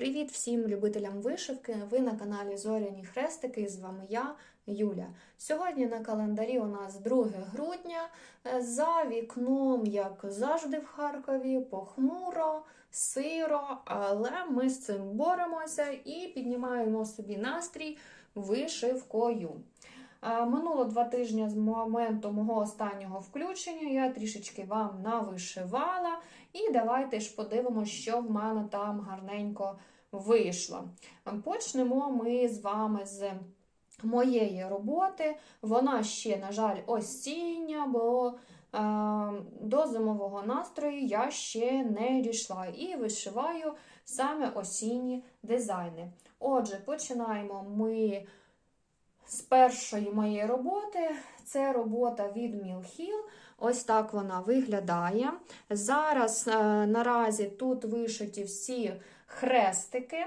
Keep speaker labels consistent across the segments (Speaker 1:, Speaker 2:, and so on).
Speaker 1: Привіт всім любителям вишивки! Ви на каналі Зоряні Хрестики з вами я, Юля. Сьогодні на календарі у нас 2 грудня. Е, За вікном, як завжди в Харкові, похмуро, сиро, але ми з цим боремося і піднімаємо собі настрій вишивкою. Е, Минуло два тижні з моменту мого останнього включення. Я трішечки вам навишивала. І давайте ж подивимося, що в мене там гарненько вийшло. Почнемо ми з вами з моєї роботи. Вона ще, на жаль, осіння, бо е, до зимового настрою я ще не дійшла і вишиваю саме осінні дизайни. Отже, починаємо ми з першої моєї роботи. Це робота від Мілхіл. Ось так вона виглядає. Зараз е, наразі тут вишиті всі хрестики.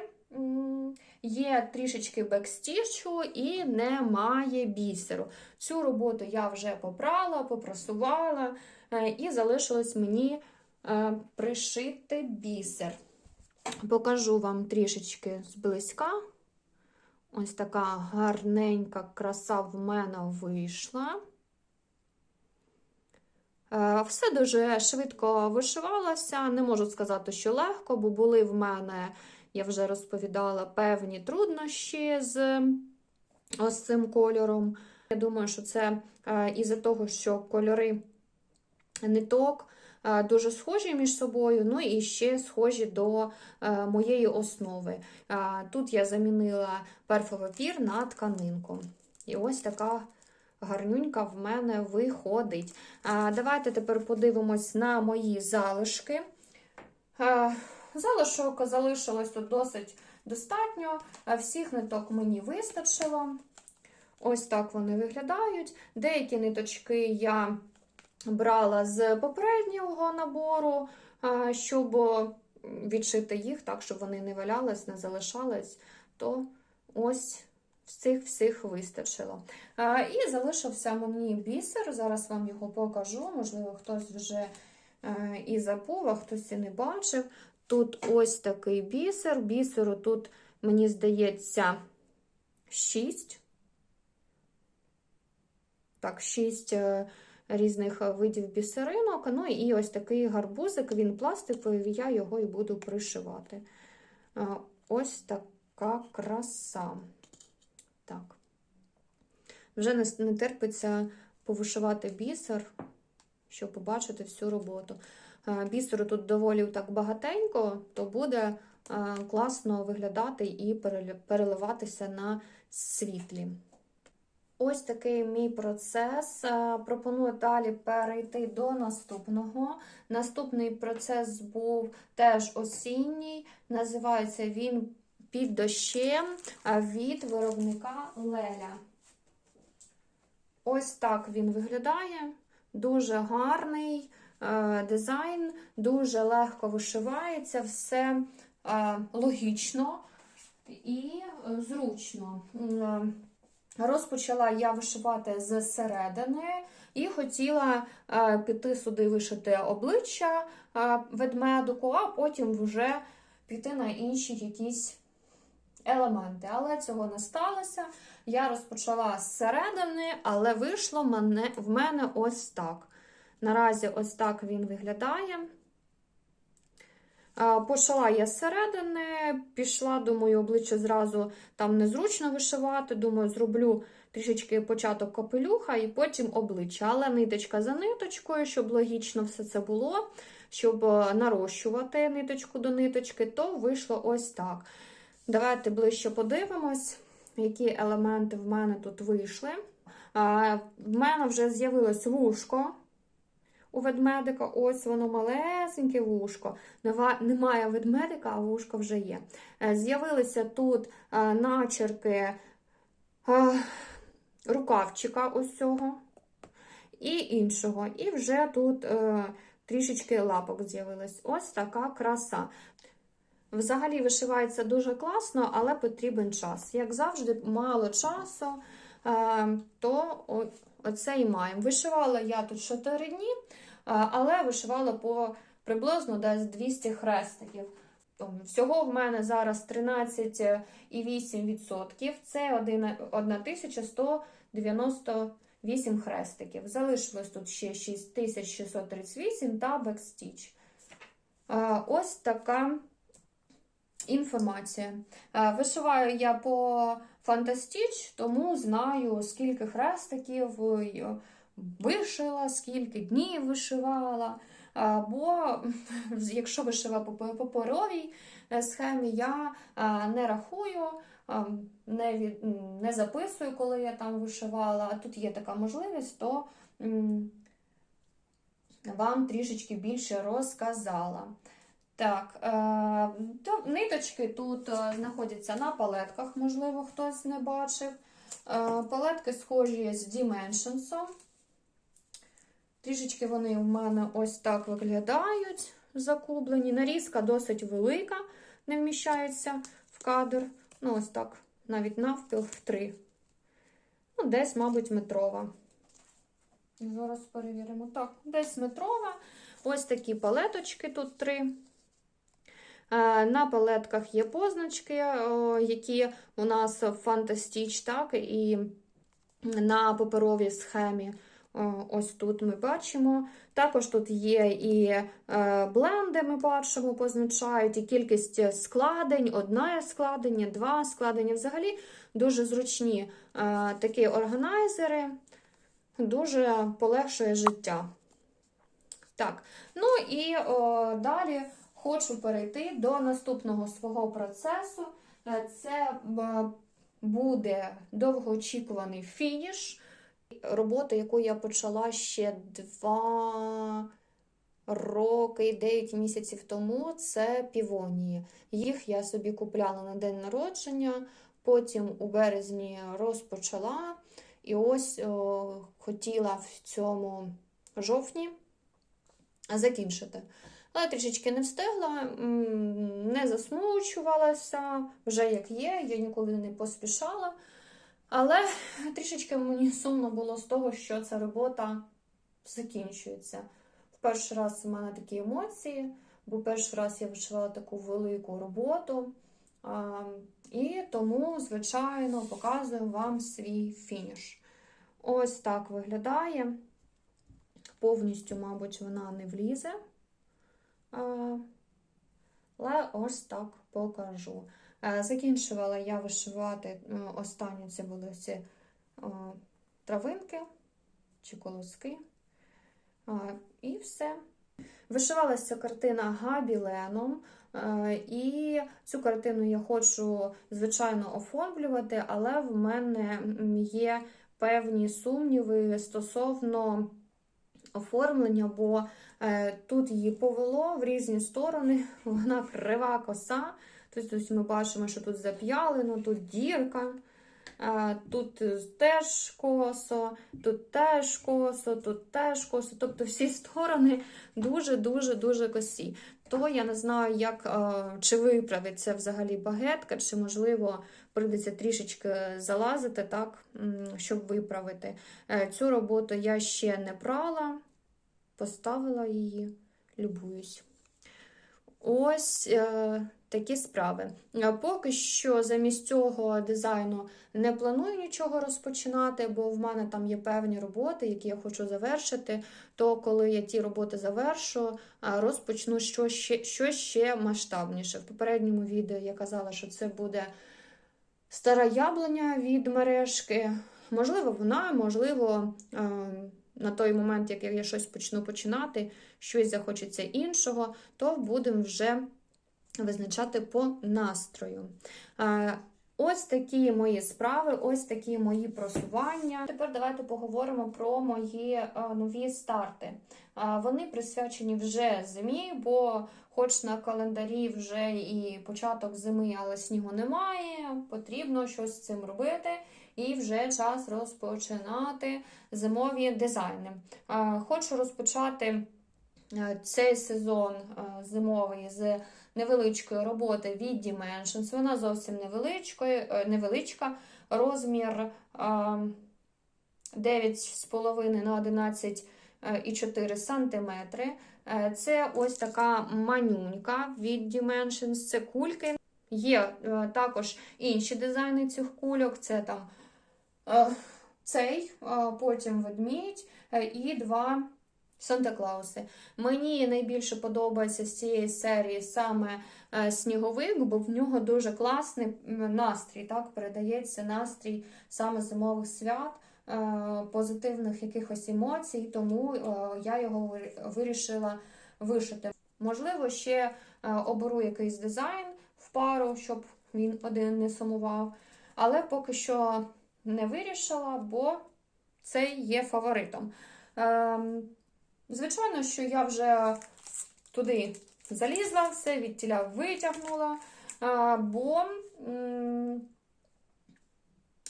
Speaker 1: Є трішечки бекстічу і немає бісеру. Цю роботу я вже попрала, попросувала, е, і залишилось мені е, пришити бісер. Покажу вам трішечки зблизька. Ось така гарненька краса в мене вийшла. Е, Все дуже швидко вишивалося. Не можу сказати, що легко, бо були в мене, я вже розповідала, певні труднощі з ось цим кольором. Я думаю, що це е, із-за того, що кольори ниток дуже схожі між собою, ну і ще схожі до е, моєї основи. Е, Тут я замінила перфовопір на тканинку. І ось така гарнюнька в мене виходить. Давайте тепер подивимось на мої залишки. Залишок залишилось тут досить достатньо. Всіх ниток мені вистачило. Ось так вони виглядають. Деякі ниточки я брала з попереднього набору, щоб відшити їх так, щоб вони не валялись, не залишались. То ось цих всіх вистачило. І залишився мені бісер. Зараз вам його покажу. Можливо, хтось вже е, і забув, а хтось і не бачив. Тут ось такий бісер. Бісеру тут, мені здається, 6. Так, 6 різних видів бісеринок. Ну і ось такий гарбузик, він пластиковий, я його і буду пришивати. Е, Ось така краса. Так. Вже не, терпиться повишивати бісер, щоб побачити всю роботу. Е, Бісеру тут доволі так багатенько, то буде е, класно виглядати і переливатися на світлі. Ось такий мій процес. Е, Пропоную далі перейти до наступного. Наступний процес був теж осінній. Називається він під дощем від виробника Леля. Ось так він виглядає. Дуже гарний е, дизайн, дуже легко вишивається, все е, логічно і зручно. Розпочала я вишивати з середини і хотіла е, піти сюди вишити обличчя е, ведмедику, а потім вже піти на інші якісь елементи. Але цього не сталося. Я розпочала з середини, але вийшло в мене ось так. Наразі ось так він виглядає. А, Почала я з середини, пішла, думаю, обличчя зразу там незручно вишивати. Думаю, зроблю трішечки початок капелюха і потім обличчя. Але ниточка за ниточкою, щоб логічно все це було, щоб е, нарощувати ниточку до ниточки, то вийшло ось так. Давайте ближче подивимось, які елементи в мене тут вийшли. В мене вже з'явилось вушко у ведмедика. Ось воно малесеньке вушко. Нема- Немає ведмедика, а вушко вже є. Е, З'явилися тут е, начерки е, рукавчика ось цього і іншого. І вже тут трішечки лапок з'явилось. Ось така краса. Взагалі вишивається дуже класно, але потрібен час. Як завжди, мало часу, то оце і маємо. Вишивала я тут 4 дні, але вишивала по приблизно десь 200 хрестиків. Всього в мене зараз 13,8%. Це 1198 хрестиків. Залишилось тут ще 6638 та бекстіч. Ось така інформація. Вишиваю я по Фантастіч, тому знаю, скільки хрестиків вишила, скільки днів вишивала. Е, Бо якщо вишиваю по паперовій е, схемі, я е, не рахую, е, не, від, не записую, коли я там вишивала. А тут є така можливість, то вам трішечки більше розказала. Так, то ниточки тут знаходяться на палетках, можливо, хтось не бачив. Палетки схожі з Dimensions. Трішечки вони в мене ось так виглядають закублені. Нарізка досить велика, не вміщається в кадр. Ну, ось так, навіть навпіл в три. Ну, десь, мабуть, метрова. Зараз перевіримо. Так, десь метрова. Ось такі палеточки тут три. Е, На палетках є позначки, які у нас Фантастіч, так, і на паперовій схемі. О, Ось тут ми бачимо. Також тут є і е, бленди, ми бачимо, позначають, і кількість складень, одне складення, два складення. Взагалі дуже зручні е, такі органайзери, дуже полегшує життя. Так, ну і о, далі хочу перейти до наступного свого процесу. Е, Це е, буде довгоочікуваний фініш роботи, яку я почала ще два роки і 9 місяців тому. Це півонії. Їх я собі купляла на день народження, потім у березні розпочала. І ось о, хотіла в цьому жовтні закінчити. Але трішечки не встигла, не засмучувалася, вже як є, я ніколи не поспішала. Але трішечки мені сумно було з того, що ця робота закінчується. В перший раз у мене такі емоції, бо перший раз я вишивала таку велику роботу. І тому, звичайно, показую вам свій фініш. Ось так виглядає. Повністю, мабуть, вона не влізе. Але ось так покажу. Е, Закінчувала я вишивати е, останню це були ці е, травинки чи колоски. Е, І все. Вишивалася картина габіленом, і цю картину я хочу, звичайно, оформлювати, але в мене є певні сумніви стосовно оформлення, бо тут її повело в різні сторони, вона крива коса. Тобто ми бачимо, що тут зап'ялено, тут дірка, е, тут теж косо, тут теж косо, тут теж косо. Тобто всі сторони дуже-дуже-дуже косі. То я не знаю, як, е, чи виправиться взагалі багетка, чи, можливо, прийдеться трішечки залазити, так, щоб виправити. Е, Цю роботу я ще не прала, поставила її, любуюсь. Ось е, такі справи. Е, Поки що замість цього дизайну не планую нічого розпочинати, бо в мене там є певні роботи, які я хочу завершити. То коли я ті роботи завершу, е, розпочну що ще, що ще масштабніше. В попередньому відео я казала, що це буде стара яблуня від мережки. Можливо, вона, можливо, е, на той момент, як я щось почну починати, щось захочеться іншого, то будемо вже визначати по настрою. Ось такі мої справи, ось такі мої просування. Тепер давайте поговоримо про мої е, нові старти. Е, Вони присвячені вже зимі, бо хоч на календарі вже і початок зими, але снігу немає, потрібно щось з цим робити. І вже час розпочинати зимові дизайни. Е, Хочу розпочати цей сезон зимовий з невеличкої роботи від Dimensions. Вона зовсім е, невеличка. Розмір е, 9,5 на 11,4 см. Е, Це ось така манюнька від Dimensions, це кульки. Є е, також інші дизайни цих кульок. Це там е, цей, е, потім ведмідь е, і два Санта-Клауси. Мені найбільше подобається з цієї серії саме е, сніговик, бо в нього дуже класний настрій. Так, передається настрій саме зимових свят, е, позитивних якихось емоцій, тому е, я його вирішила вишити. Можливо, ще оберу якийсь дизайн в пару, щоб він один не сумував. Але поки що не вирішила, бо цей є фаворитом. Звичайно, що я вже туди залізла, все від тіля витягнула, бо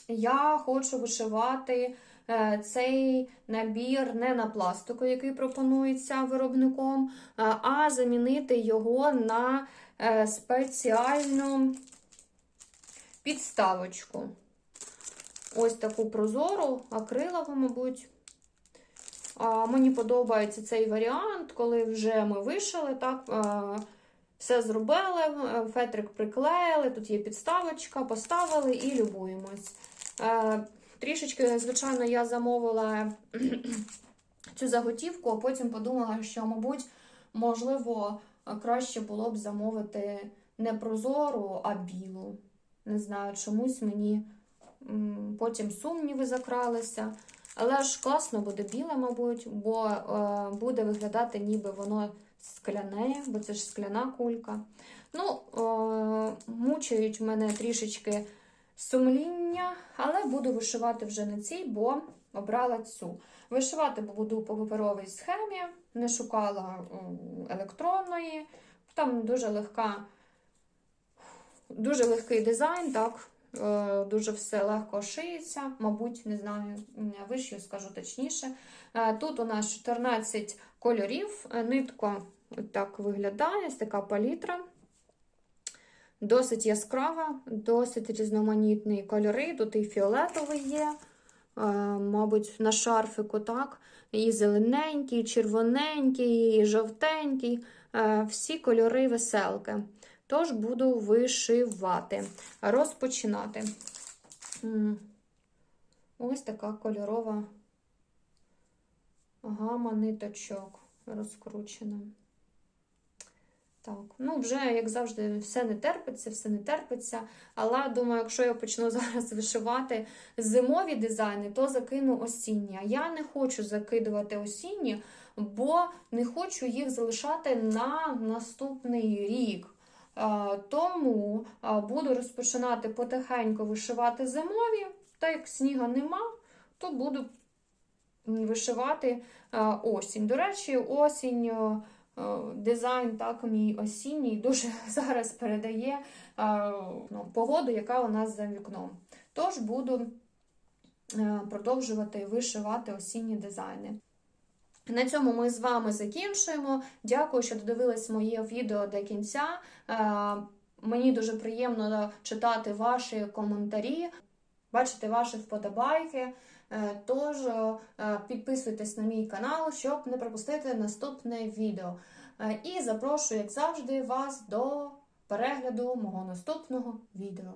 Speaker 1: я хочу вишивати е, цей набір не на пластику, який пропонується виробником, а замінити його на е, спеціальну підставочку. Ось таку прозору, акрилову, мабуть. Мені подобається цей варіант, коли вже ми вишили, так, все зробили, е, фетрик приклеїли, тут є підставочка, поставили і любуємось. Е, Трішечки, звичайно, я замовила цю заготівку, а потім подумала, що, мабуть, можливо, краще було б замовити не прозору, а білу. Не знаю, чомусь мені потім сумніви закралися. Але ж класно буде біле, мабуть, бо е, буде виглядати, ніби воно скляне, бо це ж скляна кулька. Ну, е, мучають мене трішечки сумління, але буду вишивати вже на цій, бо обрала цю. Вишивати буду по паперовій схемі, не шукала електронної. Там дуже легка, дуже легкий дизайн, так. Е, Дуже все легко шиється, мабуть, не знаю, вишью скажу точніше. Е, Тут у нас 14 кольорів, Е, нитка так виглядає, ось така палітра. Досить яскрава, досить різноманітні кольори. Тут і фіолетовий є, мабуть, на шарфику, так. І зелененький, і червоненький, і жовтенький. Всі кольори веселки. Тож буду вишивати, розпочинати. Ось така кольорова гама ниточок розкручена. Так, ну вже, як завжди, все не терпиться, все не терпиться. Але думаю, якщо я почну зараз вишивати зимові дизайни, то закину осінні. А я не хочу закидувати осінні, бо не хочу їх залишати на наступний рік. Е, Тому е, буду розпочинати потихеньку вишивати зимові, так як сніга нема, то буду вишивати е, осінь. До речі, осінь. Дизайн так мій осінній дуже зараз передає ну, погоду, яка у нас за вікном. Тож буду продовжувати вишивати осінні дизайни. На цьому ми з вами закінчуємо. Дякую, що додивились моє відео до кінця. Е, Мені дуже приємно читати ваші коментарі, бачити ваші вподобайки. Е, Тож е, підписуйтесь на мій канал, щоб не пропустити наступне відео. І запрошую, як завжди, вас до перегляду мого наступного відео.